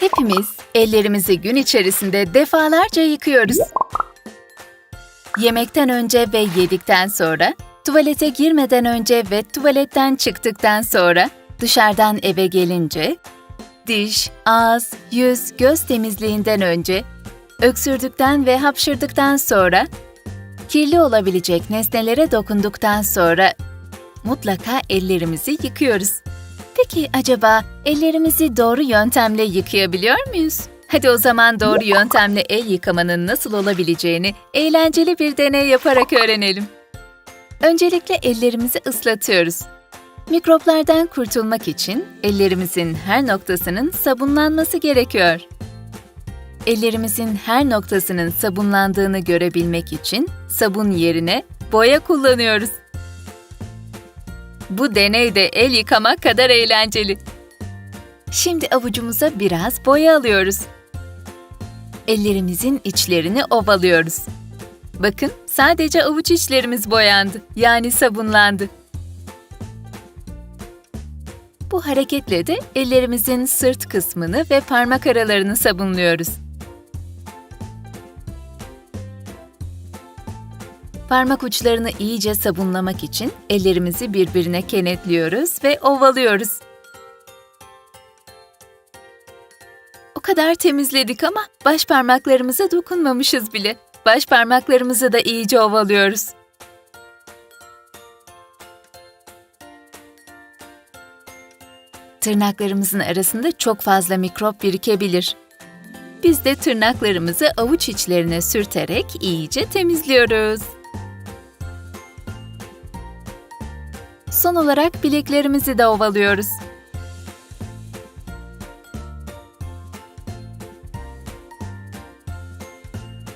Hepimiz ellerimizi gün içerisinde defalarca yıkıyoruz. Yemekten önce ve yedikten sonra, tuvalete girmeden önce ve tuvaletten çıktıktan sonra, dışarıdan eve gelince, diş, ağız, yüz, göz temizliğinden önce, öksürdükten ve hapşırdıktan sonra, kirli olabilecek nesnelere dokunduktan sonra mutlaka ellerimizi yıkıyoruz. Peki acaba ellerimizi doğru yöntemle yıkayabiliyor muyuz? Hadi o zaman doğru yöntemle el yıkamanın nasıl olabileceğini eğlenceli bir deney yaparak öğrenelim. Öncelikle ellerimizi ıslatıyoruz. Mikroplardan kurtulmak için ellerimizin her noktasının sabunlanması gerekiyor. Ellerimizin her noktasının sabunlandığını görebilmek için sabun yerine boya kullanıyoruz. Bu deney de el yıkamak kadar eğlenceli. Şimdi avucumuza biraz boya alıyoruz. Ellerimizin içlerini ovalıyoruz. Bakın sadece avuç içlerimiz boyandı, yani sabunlandı. Bu hareketle de ellerimizin sırt kısmını ve parmak aralarını sabunluyoruz. Parmak uçlarını iyice sabunlamak için ellerimizi birbirine kenetliyoruz ve ovalıyoruz. O kadar temizledik ama baş parmaklarımıza dokunmamışız bile. Baş parmaklarımızı da iyice ovalıyoruz. Tırnaklarımızın arasında çok fazla mikrop birikebilir. Biz de tırnaklarımızı avuç içlerine sürterek iyice temizliyoruz. Son olarak bileklerimizi de ovalıyoruz.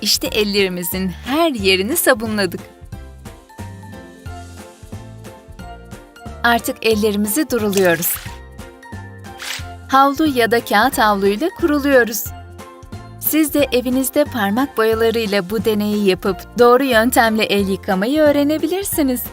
İşte ellerimizin her yerini sabunladık. Artık ellerimizi duruluyoruz. Havlu ya da kağıt havluyla kuruluyoruz. Siz de evinizde parmak boyalarıyla bu deneyi yapıp doğru yöntemle el yıkamayı öğrenebilirsiniz.